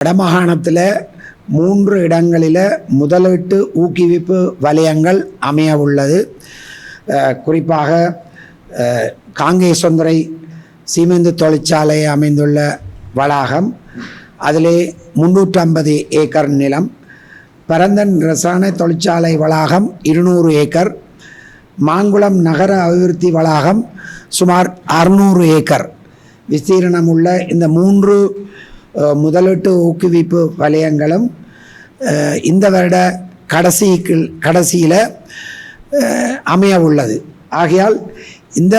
வடமாகாணத்தில் மூன்று இடங்களில் முதலீட்டு ஊக்குவிப்பு வலயங்கள் அமைய உள்ளது. குறிப்பாக அஹ், காங்கேசந்துறை சீமெந்து தொழிற்சாலை அமைந்துள்ள வளாகம் அதிலே முன்னூற்றி ஐம்பது ஏக்கர் நிலம் பரந்தன் ரசாயன தொழிற்சாலை வளாகம் இருநூறு ஏக்கர் மாங்குளம் நகர அபிவிருத்தி வளாகம் சுமார் அறுநூறு ஏக்கர். விஸ்தீரணம் உள்ள இந்த மூன்று முதலீட்டு ஊக்குவிப்பு வலயங்களும் இந்த வருட கடைசிக்கு கடைசியில் அமைய உள்ளது ஆகையால் இந்த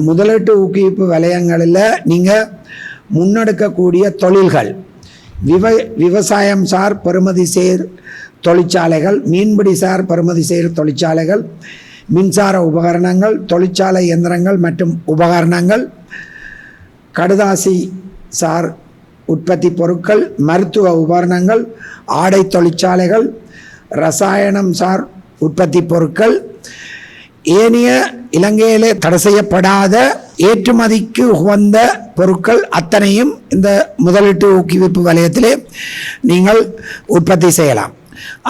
முதலீட்டு ஊக்குவிப்பு வலயங்களில் நீங்கள் முன்னெடுக்கக்கூடிய தொழில்கள் விவ விவசாயம் சார் பெறுமதி சேர் தொழிற்சாலைகள் மீன்பிடி சார் பெறுமதி சேர் தொழிற்சாலைகள் மின்சார உபகரணங்கள் தொழிற்சாலை இயந்திரங்கள் மற்றும் உபகரணங்கள் கடுதாசி சார் உற்பத்தி பொருட்கள் மருத்துவ உபகரணங்கள் ஆடை தொழிற்சாலைகள் ரசாயனம் சார் உற்பத்தி பொருட்கள் ஏனைய இலங்கையிலே தடை செய்யப்படாத ஏற்றுமதிக்கு உகந்த பொருட்கள் அத்தனையும் இந்த முதலீட்டு ஊக்குவிப்பு வலயத்திலே நீங்கள் உற்பத்தி செய்யலாம்.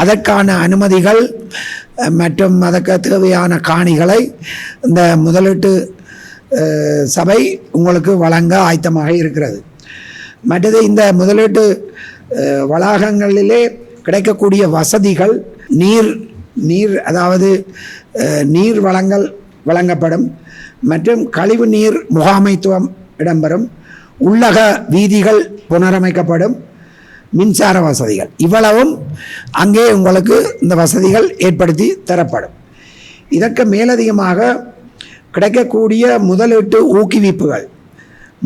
அதற்கான அனுமதிகள் மற்றும் அதற்கு தேவையான காணிகளை இந்த முதலீட்டு சபை உங்களுக்கு வழங்க ஆயத்தமாக இருக்கிறது. மற்றது இந்த முதலீட்டு வளாகங்களிலே கிடைக்கக்கூடிய வசதிகள் நீர் நீர் அதாவது நீர் வளங்கள் வழங்கப்படும். மற்றும் கழிவு நீர் முகாமைத்துவம் இடம்பெறும். உள்ளக வீதிகள் புனரமைக்கப்படும். மின்சார வசதிகள். இவ்வளவும் அங்கே உங்களுக்கு இந்த வசதிகள் ஏற்படுத்தி தரப்படும். இதற்கு மேலதிகமாக கிடைக்கக்கூடிய முதலீட்டு ஊக்குவிப்புகள்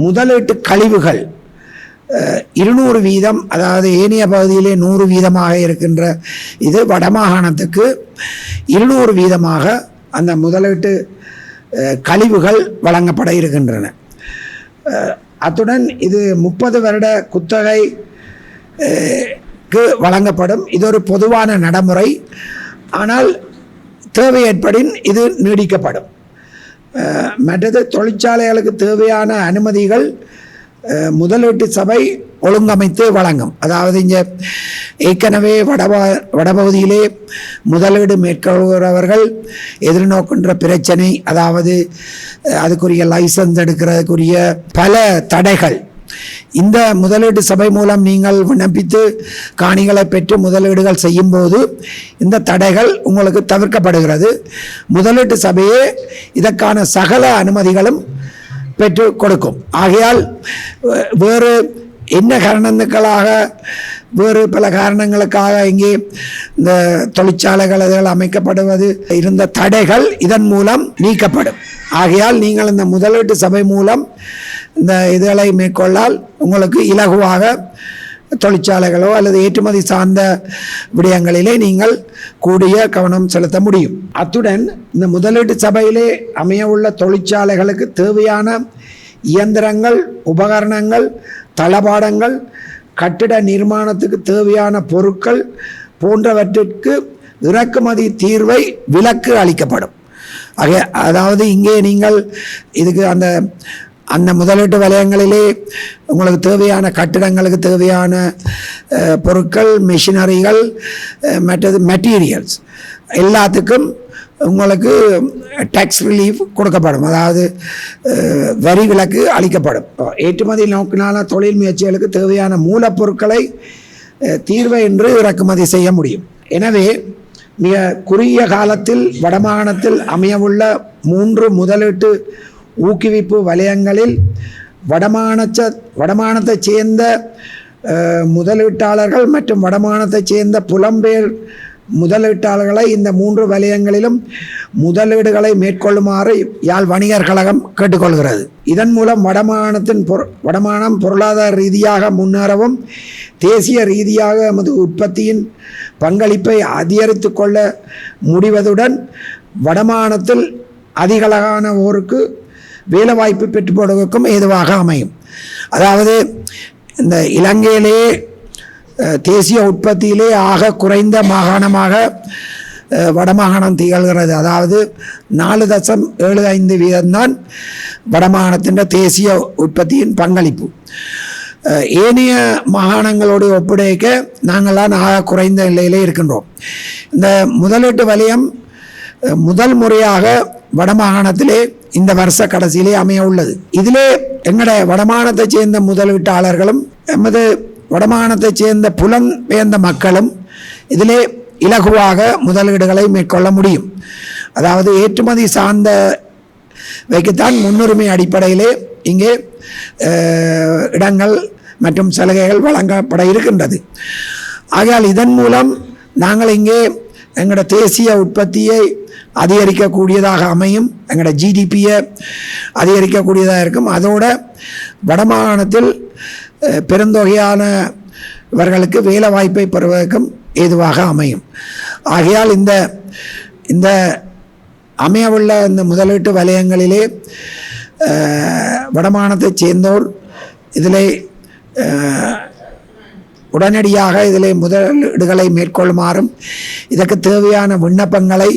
முதலீட்டு கழிவுகள் இருநூறு வீதம் அதாவது ஏனைய பகுதியிலே நூறு வீதமாக இருக்கின்ற இது வடமாகாணத்துக்கு இருநூறு வீதமாக அந்த முதலீட்டு கழிவுகள் வழங்கப்பட இருக்கின்றன. அத்துடன் இது முப்பது வருட குத்தகை வழங்கப்படும். இது ஒரு பொதுவான நடைமுறை. ஆனால் தேவை ஏற்படின் இது நீடிக்கப்படும். மற்றது தொழிற்சாலைகளுக்கு தேவையான அனுமதிகள் முதலீட்டு சபை ஒழுங்கமைத்து வழங்கும். அதாவது இங்கே ஏற்கனவே வடபா வடபகுதியிலே முதலீடு மேற்கொள்கிறவர்கள் எதிர்நோக்கின்ற பிரச்சனை அதாவது அதுக்குரிய லைசன்ஸ் எடுக்கிறதுக்குரிய பல தடைகள். இந்த முதலீட்டு சபை மூலம் நீங்கள் விண்ணப்பித்து காணிகளை பெற்று முதலீடுகள் செய்யும்போது இந்த தடைகள் உங்களுக்கு தவிர்க்கப்படுகிறது. முதலீட்டு சபையே இதற்கான சகல அனுமதிகளும் பெற்று கொடுக்கும் ஆகையால் வேறு என்ன காரணத்துக்களாக வேறு பல காரணங்களுக்காக இங்கே இந்த தொழிற்சாலைகள் அதில் அமைக்கப்படுவது இருந்த தடைகள் இதன் மூலம் நீக்கப்படும். ஆகையால் நீங்கள் இந்த முதலீட்டு சபை மூலம் இந்த இதுகளை மேற்கொள்ளால் உங்களுக்கு இலகுவாக தொழிற்சாலைகளோ அல்லது ஏற்றுமதி சார்ந்த விடயங்களிலே நீங்கள் கூடிய கவனம் செலுத்த முடியும். அத்துடன் இந்த முதலீட்டு சபையிலே அமைய உள்ள தொழிற்சாலைகளுக்கு தேவையான இயந்திரங்கள் உபகரணங்கள் தளபாடங்கள் கட்டிட நிர்மாணத்துக்கு தேவையான பொருட்கள் போன்றவற்றிற்கு இறக்குமதி தீர்வை விலக்கு அளிக்கப்படும். ஆக அதாவது இங்கே நீங்கள் இதுக்கு அந்த அந்த முதலீட்டு வலயங்களிலே உங்களுக்கு தேவையான கட்டிடங்களுக்கு தேவையான பொருட்கள் மிஷினரிகள் மற்றது மெட்டீரியல்ஸ் எல்லாத்துக்கும் உங்களுக்கு டேக்ஸ் ரிலீஃப் கொடுக்கப்படும். அதாவது வரி விலக்கு அளிக்கப்படும். ஏற்றுமதி நோக்கினால தொழில் முயற்சிகளுக்கு தேவையான மூலப்பொருட்களை தீர்வை என்று இறக்குமதி செய்ய முடியும். எனவே மிக குறுகிய காலத்தில் வடமாகாணத்தில் அமையவுள்ள மூன்று முதலீட்டு ஊக்குவிப்பு வலயங்களில் வடமானச்ச வடமானத்தைச் சேர்ந்த முதலீட்டாளர்கள் மற்றும் வடமானத்தைச் சேர்ந்த புலம்பெயர் முதலீட்டாளர்களை இந்த மூன்று வலயங்களிலும் முதலீடுகளை மேற்கொள்ளுமாறு யாழ் வணிகர் கழகம் கேட்டுக்கொள்கிறது. இதன் மூலம் வடமானத்தின் பொரு வடமானம் பொருளாதார ரீதியாக முன்னேறவும் தேசிய ரீதியாக எமது உற்பத்தியின் பங்களிப்பை அதிகரித்து கொள்ள முடிவதுடன் வடமானத்தில் அதிகளவான ஓருக்கு வேலைவாய்ப்பு பெற்றுக் ஏதுவாக அமையும். அதாவது இந்த இலங்கையிலேயே தேசிய உற்பத்தியிலே ஆக குறைந்த மாகாணமாக வடமாகாணம் திகழ்கிறது. அதாவது நாலு தசம் ஏழு ஐந்து வீதம்தான் வடமாகாணத்தின் தேசிய உற்பத்தியின் பங்களிப்பு. ஏனைய மாகாணங்களோடு ஒப்படைக்க நாங்கள்லாம் ஆக குறைந்த நிலையிலே இருக்கின்றோம். இந்த முதலீட்டு வலயம் முதல் முறையாக வடமாகாணத்திலே இந்த வருஷ கடைசியிலே அமைய உள்ளது. இதிலே எங்கட வடமானத்தைச் சேர்ந்த முதலீட்டாளர்களும் எமது வடமானத்தை சேர்ந்த புலம்பெயர்ந்த மக்களும் இதிலே இலகுவாக முதலீடுகளை மேற்கொள்ள முடியும். அதாவது ஏற்றுமதி சார்ந்த வைக்கத்தான் முன்னுரிமை அடிப்படையிலே இங்கே இடங்கள் மற்றும் சலுகைகள் வழங்கப்பட இருக்கின்றது. ஆகையால் இதன் மூலம் நாங்கள் இங்கே எங்களோட தேசிய உற்பத்தியை அதிகரிக்கக்கூடியதாக அமையும். எங்களோட ஜிடிபியை அதிகரிக்கக்கூடியதாக இருக்கும். அதோட வடமாகாணத்தில் பெருந்தொகையான இவர்களுக்கு வேலை வாய்ப்பை பெறுவதற்கும் ஏதுவாக அமையும். ஆகையால் இந்த இந்த அமையவுள்ள இந்த முதலீட்டு வலயங்களிலே வடமானத்தைச் சேர்ந்தோர் இதில் உடனடியாக இதில் முதலீடுகளை மேற்கொள்ளுமாறும் இதற்கு தேவையான விண்ணப்பங்களை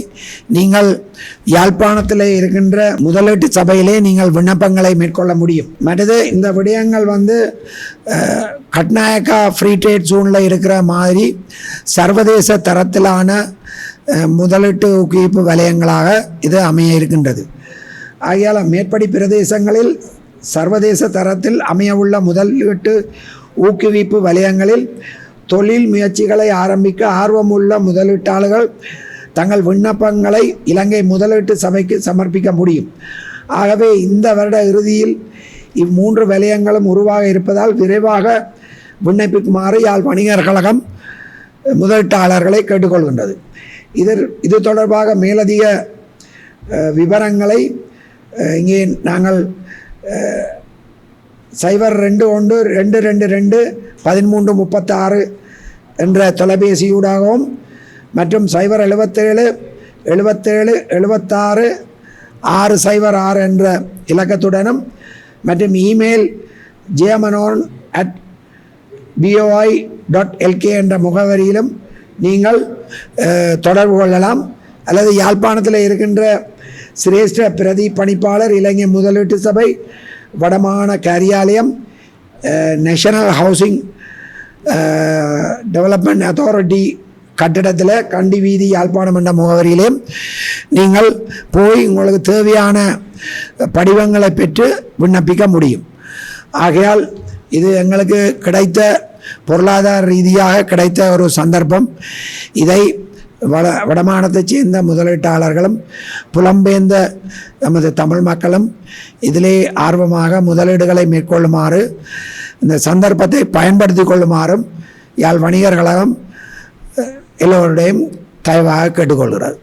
நீங்கள் யாழ்ப்பாணத்தில் இருக்கின்ற முதலீட்டு சபையிலே நீங்கள் விண்ணப்பங்களை மேற்கொள்ள முடியும். மற்றது இந்த விடயங்கள் வந்து கட்நாயக்கா ஃப்ரீ ட்ரேட் ஜோனில் இருக்கிற மாதிரி சர்வதேச தரத்திலான முதலீட்டு ஊக்குவிப்பு வலயங்களாக இது அமைய இருக்கின்றது. ஆகையால் மேற்படி பிரதேசங்களில் சர்வதேச தரத்தில் அமையவுள்ள முதலீட்டு ஊக்குவிப்பு வலயங்களில் தொழில் முயற்சிகளை ஆரம்பிக்க ஆர்வமுள்ள முதலீட்டாளர்கள் தங்கள் விண்ணப்பங்களை இலங்கை முதலீட்டு சபைக்கு சமர்ப்பிக்க முடியும். ஆகவே இந்த வருட இறுதியில் இம்மூன்று வலயங்களும் உருவாக இருப்பதால் விரைவாக விண்ணப்பிக்குமாறு யாழ் வணிகர் கழகம் முதலீட்டாளர்களை கேட்டுக்கொள்கின்றது. இதர் இது தொடர்பாக மேலதிக விவரங்களை இங்கே நாங்கள் சைபர் ரெண்டு ஒன்று ரெண்டு ரெண்டு ரெண்டு பதிமூன்று முப்பத்தாறு என்ற தொலைபேசியூடாகவும் மற்றும் சைபர் எழுபத்தேழு எழுபத்தேழு எழுபத்தாறு ஆறு சைபர் ஆறு என்ற இலக்கத்துடனும் மற்றும் email jmenon at BOI dot LK என்ற முகவரியிலும் நீங்கள் தொடர்பு கொள்ளலாம். அல்லது யாழ்ப்பாணத்தில் இருக்கின்ற சிரேஷ்ட பிரதி பணிப்பாளர் இலங்கை முதலீட்டு சபை வடமாகாண காரியாலயம் நேஷனல் ஹவுசிங் டெவலப்மெண்ட் அத்தாரிட்டி கட்டிடத்தில் கண்டி வீதி யாழ்ப்பாணம் என்ற முகவரியிலையும் நீங்கள் போய் உங்களுக்கு தேவையான படிவங்களை பெற்று விண்ணப்பிக்க முடியும். ஆகையால் இது எங்களுக்கு கிடைத்த பொருளாதார ரீதியாக கிடைத்த ஒரு சந்தர்ப்பம். இதை வட வடமானத்தைச் சேர்ந்த முதலீட்டாளர்களும் புலம்பெயர்ந்த நமது தமிழ் மக்களும் இதிலே ஆர்வமாக முதலீடுகளை மேற்கொள்ளுமாறு இந்த சந்தர்ப்பத்தை பயன்படுத்தி கொள்ளுமாறும் யாழ் வணிகர்களகம் எல்லோருடையும் தயவாக கேட்டுக்கொள்கிறது.